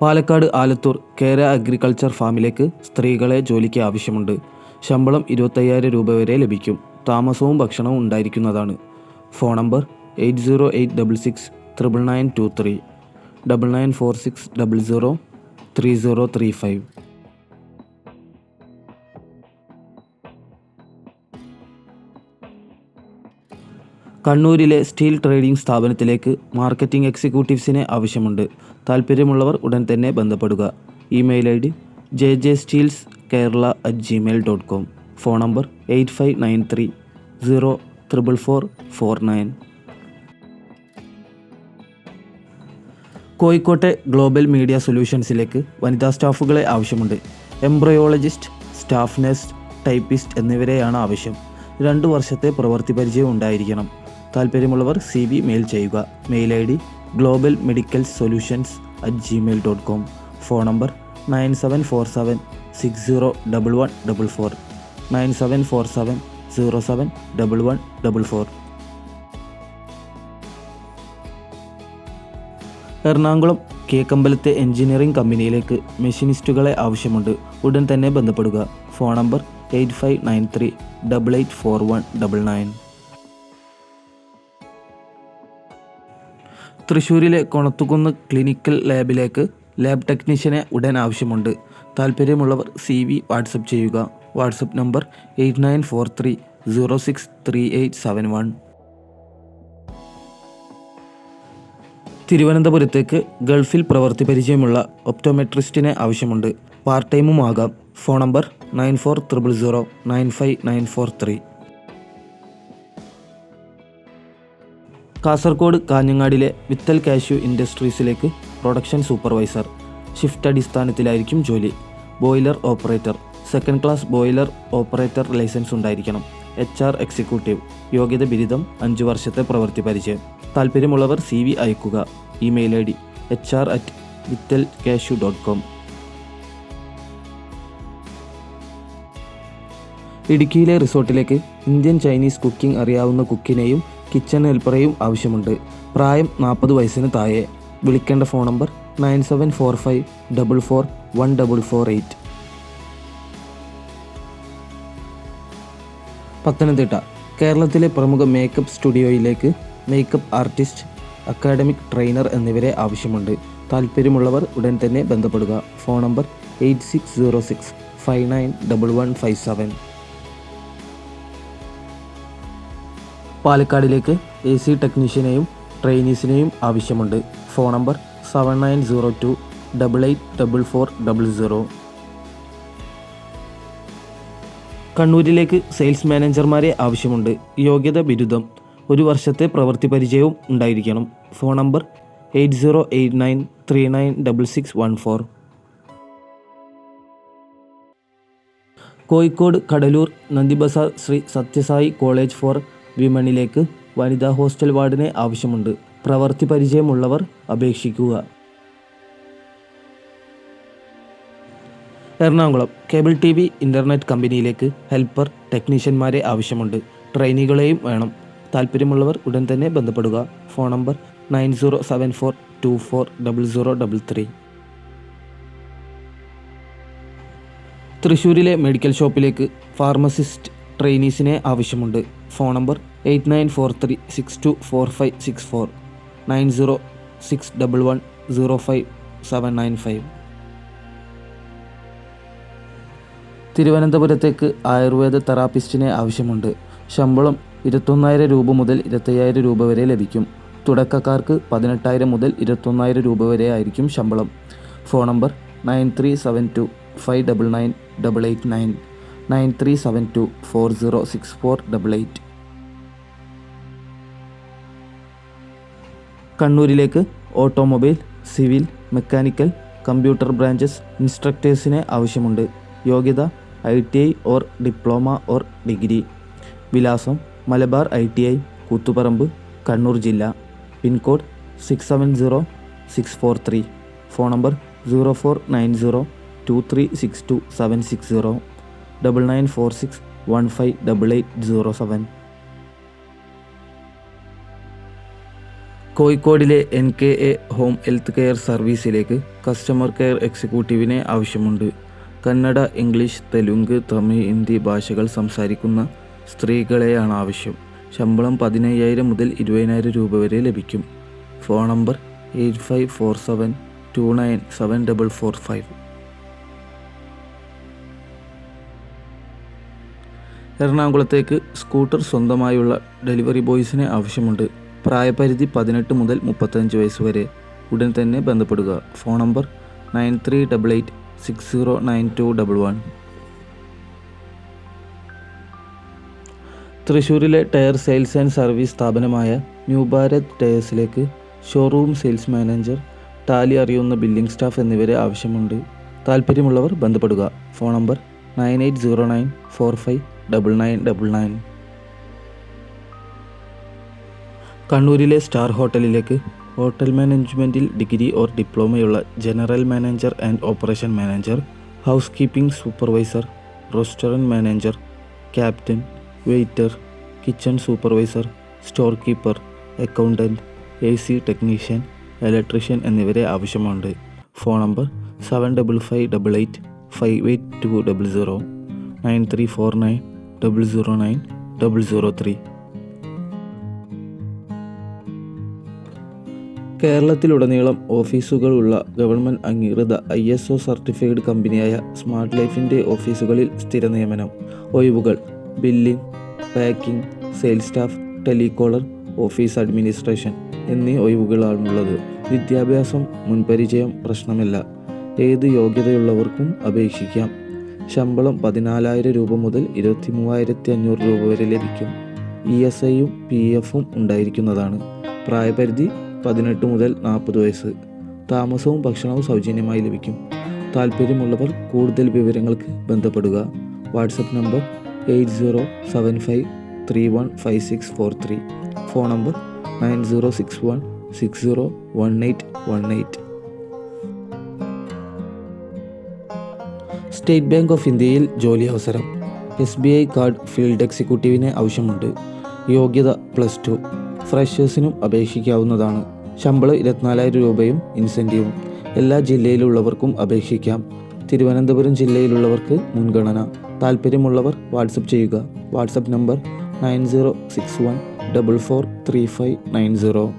പാലക്കാട് ആലത്തൂർ കേര അഗ്രികൾച്ചർ ഫാമിലേക്ക് സ്ത്രീകളെ ജോലിക്ക് ആവശ്യമുണ്ട്. ശമ്പളം ഇരുപത്തയ്യായിരം രൂപ വരെ ലഭിക്കും. താമസവും ഭക്ഷണവും ഉണ്ടായിരിക്കുന്നതാണ്. Phone number eight zero eight double six triple nine two three double nine four six double zero three zero three five. കണ്ണൂരിലെ സ്റ്റീൽ ട്രേഡിംഗ് സ്ഥാപനത്തിലേക്ക് മാർക്കറ്റിംഗ് എക്സിക്യൂട്ടീവ്സിനെ ആവശ്യമുണ്ട്. താല്പര്യമുള്ളവർ ഉടൻ തന്നെ ബന്ധപ്പെടുക. Email I D J J steels Kerala at gmail dot com phone number eight five nine three zero triple four four nine കോഴിക്കോട്ടെ global media സൊല്യൂഷൻസിലേക്ക് വനിതാ സ്റ്റാഫുകളെ ആവശ്യമുണ്ട്. എംബ്രയോളജിസ്റ്റ് സ്റ്റാഫ് നഴ്സ് ടൈപ്പിസ്റ്റ് എന്നിവരെയാണ് ആവശ്യം. രണ്ട് വർഷത്തെ പ്രവൃത്തി പരിചയം ഉണ്ടായിരിക്കണം. താല്പര്യമുള്ളവർ സി ബി മെയിൽ ചെയ്യുക. Mail I D global medical solutions at Gmail dot com phone number nine seven four seven six zero double one double four nine seven four seven zero seven double one double four Ernakulam കേക്കമ്പലത്തെ engineering കമ്പനിയിലേക്ക് മെഷീനിസ്റ്റുകളെ ആവശ്യമുണ്ട്. ഉടൻ തന്നെ ബന്ധപ്പെടുക. Phone number eight five nine three double eight four one double nine തൃശ്ശൂരിലെ Konathukunnu clinical ലാബിലേക്ക് lab ടെക്നീഷ്യനെ ഉടൻ ആവശ്യമുണ്ട്. താല്പര്യമുള്ളവർ സി വി വാട്സപ്പ് ചെയ്യുക. WhatsApp number eight nine four three zero six three eight seven one. തിരുവനന്തപുരത്തേക്ക് ഗൾഫിൽ പ്രവൃത്തി പരിചയമുള്ള ഒപ്റ്റോമെട്രിസ്റ്റിനെ ആവശ്യമുണ്ട്. പാർട്ട് ടൈമും ആകാം. Phone number nine four triple zero nine five nine four three. Kasaragod കാഞ്ഞങ്ങാടിലെ Vithal cashew ഇൻഡസ്ട്രീസിലേക്ക് പ്രൊഡക്ഷൻ സൂപ്പർവൈസർ ഷിഫ്റ്റ് അടിസ്ഥാനത്തിലായിരിക്കും ജോലി. Boiler operator second class boiler operator license ഉണ്ടായിരിക്കണം. എച്ച് ആർ എക്സിക്യൂട്ടീവ് യോഗ്യത ബിരുദം അഞ്ച് വർഷത്തെ പ്രവൃത്തി പരിചയം. താല്പര്യമുള്ളവർ സി വി അയക്കുക email I D H R at Vithal cashew dot com. ഇടുക്കിയിലെ റിസോർട്ടിലേക്ക് ഇന്ത്യൻ ചൈനീസ് കുക്കിംഗ് അറിയാവുന്ന കുക്കിനെയും കിച്ചൺ ഹെൽപ്പറെയും ആവശ്യമുണ്ട്. പ്രായം നാൽപ്പത് വയസ്സിന് താഴെ. വിളിക്കേണ്ട phone number nine seven four five double four one double four eight. Pathanamthitta കേരളത്തിലെ പ്രമുഖ മേക്കപ്പ് സ്റ്റുഡിയോയിലേക്ക് മേക്കപ്പ് ആർട്ടിസ്റ്റ് അക്കാഡമിക് ട്രെയിനർ എന്നിവരെ ആവശ്യമുണ്ട്. താല്പര്യമുള്ളവർ ഉടൻ തന്നെ ബന്ധപ്പെടുക. Phone number eight six zero six five nine double one five seven. പാലക്കാടിലേക്ക് A C ടെക്നീഷ്യനെയും ട്രെയിനീസിനെയും ആവശ്യമുണ്ട്. Phone number seven nine zero two double eight double four double zero. കണ്ണൂരിലേക്ക് സെയിൽസ് മാനേജർമാരെ ആവശ്യമുണ്ട്. യോഗ്യത ബിരുദം. ഒരു വർഷത്തെ പ്രവൃത്തി പരിചയവും ഉണ്ടായിരിക്കണം. Phone number eight zero eight nine three nine double six one four. Kozhikode Kadalur Nandibazar Sri Sathya Sai college for വിമണിലേക്ക് വനിതാ ഹോസ്റ്റൽ വാർഡിനെ ആവശ്യമുണ്ട്. പ്രവൃത്തി പരിചയമുള്ളവർ അപേക്ഷിക്കുക. Ernakulam cable T V internet കമ്പനിയിലേക്ക് ഹെൽപ്പർ ടെക്നീഷ്യന്മാരെ ആവശ്യമുണ്ട്. ട്രെയിനികളെയും വേണം. താല്പര്യമുള്ളവർ ഉടൻ തന്നെ ബന്ധപ്പെടുക. Phone number nine zero seven four two four double zero double three. തൃശ്ശൂരിലെ മെഡിക്കൽ ഷോപ്പിലേക്ക് ഫാർമസിസ്റ്റ് ട്രെയിനീസിനെ ആവശ്യമുണ്ട്. Phone number eight nine four three six two four five six four nine zero six double one zero five seven nine five. തിരുവനന്തപുരത്തേക്ക് ആയുർവേദ തെറാപ്പിസ്റ്റിനെ ആവശ്യമുണ്ട്. ശമ്പളം ഇരുപത്തൊന്നായിരം രൂപ മുതൽ ഇരുപത്തയ്യായിരം രൂപ വരെ ലഭിക്കും. തുടക്കക്കാർക്ക് പതിനെട്ടായിരം മുതൽ ഇരുപത്തൊന്നായിരം രൂപ വരെ ആയിരിക്കും ശമ്പളം. Phone number nine three seven two five double nine double eight nine nine three seven two four zero six four double eight. കണ്ണൂരിലേക്ക് automobile civil mechanical computer branches ഇൻസ്ട്രക്ടേഴ്സിനെ ആവശ്യമുണ്ട്. യോഗ്യത I T I or diploma or degree. വിലാസം Malabar I T I Koothuparamba Kannur ജില്ല. Pincode six seven zero six four three phone number zero four nine zero two three six two seven six zero double nine four six one five double eight zero seven കോഴിക്കോടിലെ N K A home health care സർവീസിലേക്ക് customer care എക്സിക്യൂട്ടീവിനെ ആവശ്യമുണ്ട്. Kannada English Telugu Tamil Hindi ഭാഷകൾ സംസാരിക്കുന്ന സ്ത്രീകളെയാണ് ആവശ്യം. ശമ്പളം പതിനയ്യായിരം മുതൽ ഇരുപതിനായിരം രൂപ വരെ ലഭിക്കും. Phone number eight five four seven two nine seven double four five. എറണാകുളത്തേക്ക് സ്കൂട്ടർ സ്വന്തമായുള്ള ഡെലിവറി ബോയ്സിനെ ആവശ്യമുണ്ട്. പ്രായപരിധി പതിനെട്ട് മുതൽ മുപ്പത്തഞ്ച് വയസ്സ് വരെ. ഉടൻ തന്നെ ബന്ധപ്പെടുക. Phone number nine three double eight six zero nine two double one. തൃശ്ശൂരിലെ ടയർ സെയിൽസ് ആൻഡ് സർവീസ് സ്ഥാപനമായ ന്യൂ ഭാരത് ടയേഴ്സിലേക്ക് ഷോറൂം സെയിൽസ് മാനേജർ ടാലി അറിയുന്ന ബില്ലിംഗ് സ്റ്റാഫ് എന്നിവരെ ആവശ്യമുണ്ട്. താല്പര്യമുള്ളവർ ബന്ധപ്പെടുക. Phone number nine eight zero nine four five double nine double nine. കണ്ണൂരിലെ star ഹോട്ടലിലേക്ക് ഹോട്ടൽ മാനേജ്മെന്റിൽ degree or ഡിപ്ലോമയുള്ള general manager and operation manager house keeping supervisor restaurant manager captain waiter kitchen supervisor store keeper accountant A C technician electrician എന്നിവരെ ആവശ്യമുണ്ട്. Phone number seven double five double eight five eight two double zero nine three four nine double zero nine double zero three കേരളത്തിലുടനീളം ഓഫീസുകളുള്ള government അംഗീകൃത I S O certified കമ്പനിയായ smart ലൈഫിന്റെ ഓഫീസുകളിൽ സ്ഥിര നിയമനം ഒഴിവുകൾ billing packing sales staff telecaller office administration എന്നീ ഒഴിവുകളാണുള്ളത് വിദ്യാഭ്യാസം മുൻപരിചയം പ്രശ്നമില്ല. ഏത് യോഗ്യതയുള്ളവർക്കും അപേക്ഷിക്കാം. ശമ്പളം പതിനാലായിരം രൂപ മുതൽ ഇരുപത്തി മൂവായിരത്തി അഞ്ഞൂറ് രൂപ വരെ ലഭിക്കും. ഇ എസ് ഐയും പി എഫും ഉണ്ടായിരിക്കുന്നതാണ് പ്രായപരിധി പതിനെട്ട് മുതൽ നാൽപ്പത് വയസ്സ്. താമസവും ഭക്ഷണവും സൗജന്യമായി ലഭിക്കും. താല്പര്യമുള്ളവർ കൂടുതൽ വിവരങ്ങൾക്ക് ബന്ധപ്പെടുക. WhatsApp number eight zero seven five three one five six four three. Phone number nine zero six one six zero one eight one eight. State bank of ഇന്ത്യയിൽ ജോലി അവസരം. S B I card field എക്സിക്യൂട്ടീവിന് ആവശ്യമുണ്ട്. യോഗ്യത plus two. ഫ്രഷേഴ്സിനും അപേക്ഷിക്കാവുന്നതാണ്. ശമ്പളം ഇരുപത്തിനാലായിരം രൂപയും ഇൻസെന്റീവും എല്ലാ ജില്ലയിലുള്ളവർക്കും അപേക്ഷിക്കാം. തിരുവനന്തപുരം ജില്ലയിലുള്ളവർക്ക് മുൻഗണന. താല്പര്യമുള്ളവർ വാട്സപ്പ് ചെയ്യുക. WhatsApp number nine zero six one double four three five nine zero.